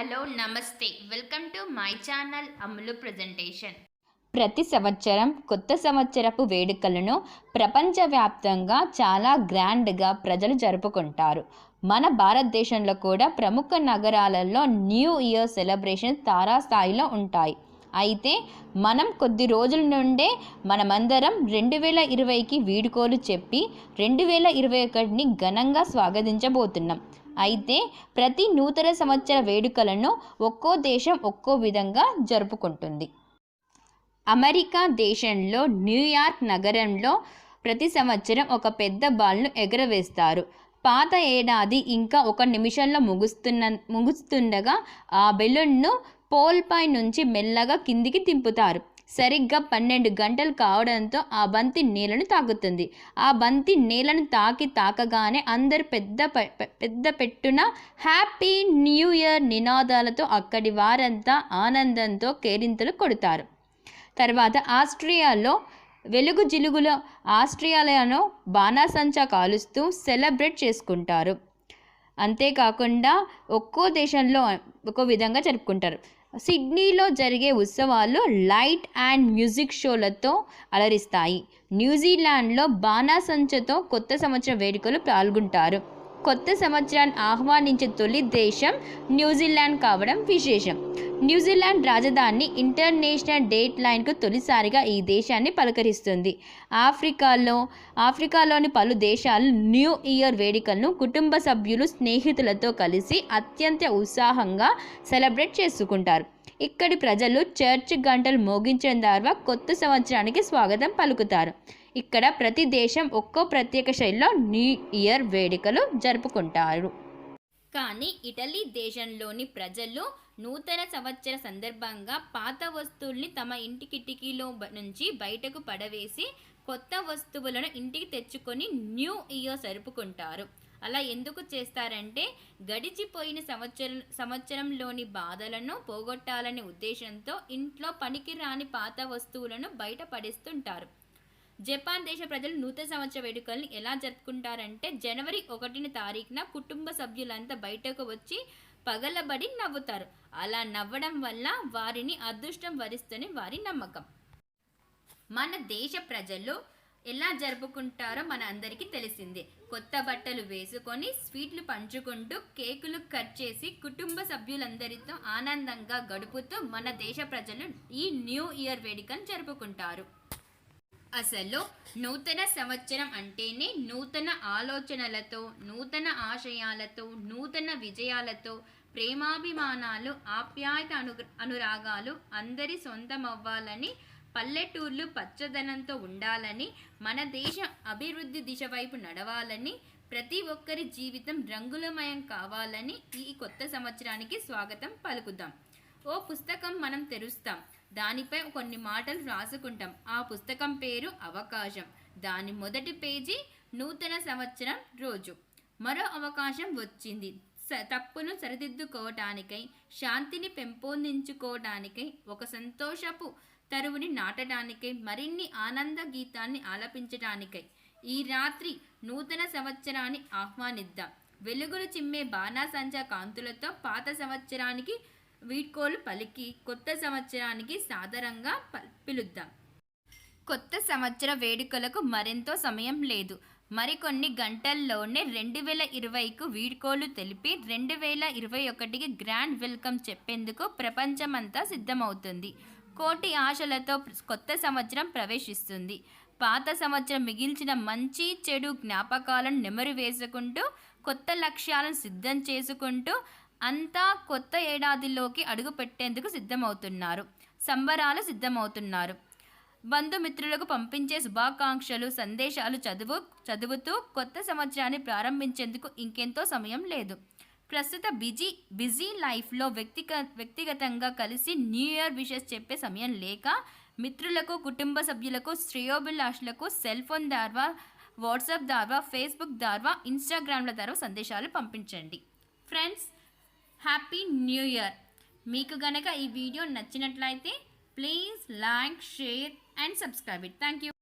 Hello నమస్తే. Welcome to my channel Ammulu presentation. ప్రతి సంవత్సరం కొత్త సంవత్సరపు వేడుకలను ప్రపంచవ్యాప్తంగా చాలా గ్రాండ్గా ప్రజలు జరుపుకుంటారు. మన భారతదేశంలో కూడా ప్రముఖ నగరాలలో న్యూ ఇయర్ సెలబ్రేషన్ తారాస్థాయిలో ఉంటాయి. అయితే మనం కొద్ది రోజుల నుండే మనమందరం రెండు వేల ఇరవైకి వీడుకోలు చెప్పి రెండు వేల ఇరవై ఒకటిని ఘనంగా స్వాగతించబోతున్నాం. అయితే ప్రతి నూతన సంవత్సర వేడుకలను ఒక్కో దేశం ఒక్కో విధంగా జరుపుకుంటుంది. అమెరికా దేశంలో న్యూయార్క్ నగరంలో ప్రతి సంవత్సరం ఒక పెద్ద బాల్ను ఎగరవేస్తారు. పాత ఏడాది ఇంకా ఒక నిమిషంలో ముగుస్తున్న ముగుస్తుండగా ఆ బెలూన్ను పోల్పై నుంచి మెల్లగా కిందికి దింపుతారు. సరిగ్గా పన్నెండు గంటలు కావడంతో ఆ బంతి నేలను తాకుతుంది. ఆ బంతి నేలను తాకి తాకగానే అందరు పెద్ద పెద్ద పెట్టున హ్యాపీ న్యూ ఇయర్ నినాదాలతో అక్కడి వారంతా ఆనందంతో కేరింతలు కొడతారు. తర్వాత ఆస్ట్రియాలో వెలుగు జిలుగులో ఆస్ట్రియాలో బాణాసంచా కాలుస్తూ సెలబ్రేట్ చేసుకుంటారు. అంతేకాకుండా ఒక్కో దేశంలో ఒక్కో విధంగా జరుపుకుంటారు. సిడ్నీలో జరిగే ఉత్సవాలు లైట్ అండ్ మ్యూజిక్ షోలతో అలరిస్తాయి. న్యూజిలాండ్లో బాణాసంచతో కొత్త సంవత్సర వేడుకలు పాల్గొంటారు. కొత్త సంవత్సరాన్ని ఆహ్వానించే తొలి దేశం న్యూజిలాండ్ కావడం విశేషం. న్యూజిలాండ్ రాజధాని ఇంటర్నేషనల్ డేట్ లైన్కు తొలిసారిగా ఈ దేశాన్ని పలకరిస్తుంది. ఆఫ్రికాలో ఆఫ్రికాలోని పలు దేశాలు న్యూ ఇయర్ వేడుకలను కుటుంబ సభ్యులు స్నేహితులతో కలిసి అత్యంత ఉత్సాహంగా సెలబ్రేట్ చేసుకుంటారు. ఇక్కడి ప్రజలు చర్చ్ గంటలు మోగించడం ద్వారా కొత్త సంవత్సరానికి స్వాగతం పలుకుతారు. ఇక్కడ ప్రతి దేశం ఒక్కో ప్రత్యేక శైలిలో న్యూ ఇయర్ వేడుకలు జరుపుకుంటారు. కానీ ఇటలీ దేశంలోని ప్రజలు నూతన సంవత్సర సందర్భంగా పాత వస్తువుల్ని తమ ఇంటి కిటికీలో నుంచి బయటకు పడవేసి కొత్త వస్తువులను ఇంటికి తెచ్చుకొని న్యూ ఇయర్ జరుపుకుంటారు. అలా ఎందుకు చేస్తారంటే గడిచిపోయిన సంవత్సరం సంవత్సరంలోని బాధలను పోగొట్టాలనే ఉద్దేశంతో ఇంట్లో పనికిరాని పాత వస్తువులను బయట పడేస్తుంటారు. జపాన్ దేశ ప్రజలు నూతన సంవత్సర వేడుకల్ని ఎలా జరుపుకుంటారంటే జనవరి ఒకటిన తారీఖున కుటుంబ సభ్యులంతా బయటకు వచ్చి పగలబడి నవ్వుతారు. అలా నవ్వడం వల్ల వారిని అదృష్టం వరిస్తని వారి నమ్మకం. మన దేశ ప్రజలు ఎలా జరుపుకుంటారో మన అందరికీ తెలిసిందే. కొత్త బట్టలు వేసుకొని స్వీట్లు పంచుకుంటూ కేకులు కట్ చేసి కుటుంబ సభ్యులందరితో ఆనందంగా గడుపుతూ మన దేశ ప్రజలు ఈ న్యూ ఇయర్ వేడుకను జరుపుకుంటారు. అసలు నూతన సంవత్సరం అంటేనే నూతన ఆలోచనలతో నూతన ఆశయాలతో నూతన విజయాలతో ప్రేమాభిమానాలు ఆప్యాయత అను అనురాగాలు అందరి సొంతమవ్వాలని పల్లెటూర్లు పచ్చదనంతో ఉండాలని మన దేశ అభివృద్ధి దిశ వైపు నడవాలని ప్రతి ఒక్కరి జీవితం రంగులమయం కావాలని ఈ కొత్త సంవత్సరానికి స్వాగతం పలుకుదాం. ఓ పుస్తకం మనం తెరుస్తాం. దానిపై కొన్ని మాటలు రాసుకుంటాం. ఆ పుస్తకం పేరు అవకాశం. దాని మొదటి పేజీ నూతన సంవత్సరం రోజు. మరో అవకాశం వచ్చింది. స- తప్పును సరిదిద్దుకోవటానికై శాంతిని పెంపొందించుకోవటానికై ఒక సంతోషపు తరువుని నాటడానికై మరిన్ని ఆనంద గీతాన్ని ఆలపించటానికై. ఈ రాత్రి నూతన సంవత్సరాన్ని ఆహ్వానిద్దాం. వెలుగులు చిమ్మే బాణాసంచా కాంతులతో పాత సంవత్సరానికి వీడ్కోలు పలికి కొత్త సంవత్సరానికి సాదరంగా పిలుద్దాం. కొత్త సంవత్సర వేడుకలకు మరెంతో సమయం లేదు. మరికొన్ని గంటల్లోనే రెండు వేల ఇరవైకు వీడ్కోలు తెలిపి రెండు వేల ఇరవై ఒకటికి గ్రాండ్ వెల్కమ్ చెప్పేందుకు ప్రపంచమంతా సిద్ధమవుతుంది. కోటి ఆశలతో కొత్త సంవత్సరం ప్రవేశిస్తుంది. పాత సంవత్సరం మిగిల్చిన మంచి చెడు జ్ఞాపకాలను నెమరు వేసుకుంటూ కొత్త లక్ష్యాలను సిద్ధం చేసుకుంటూ అంతా కొత్త ఏడాదిలోకి అడుగు పెట్టేందుకు సిద్ధమవుతున్నారు. సంబరాలు సిద్ధమవుతున్నారు. బంధుమిత్రులకు పంపించే శుభాకాంక్షలు సందేశాలు చదువు చదువుతూ కొత్త సంవత్సరాన్ని ప్రారంభించేందుకు ఇంకెంతో సమయం లేదు. ప్రస్తుత బిజీ బిజీ లైఫ్లో వ్యక్తిగ వ్యక్తిగతంగా కలిసి న్యూ ఇయర్ విషెస్ చెప్పే సమయం లేక మిత్రులకు కుటుంబ సభ్యులకు శ్రేయోభిలాషులకు సెల్ ఫోన్ ద్వారా వాట్సాప్ ద్వారా ఫేస్బుక్ ద్వారా ఇన్స్టాగ్రామ్ల ద్వారా సందేశాలు పంపించండి. ఫ్రెండ్స్ హ్యాపీ న్యూ ఇయర్ మీకు గనక ఈ వీడియో నచ్చినట్లయితే please like share and subscribe it thank you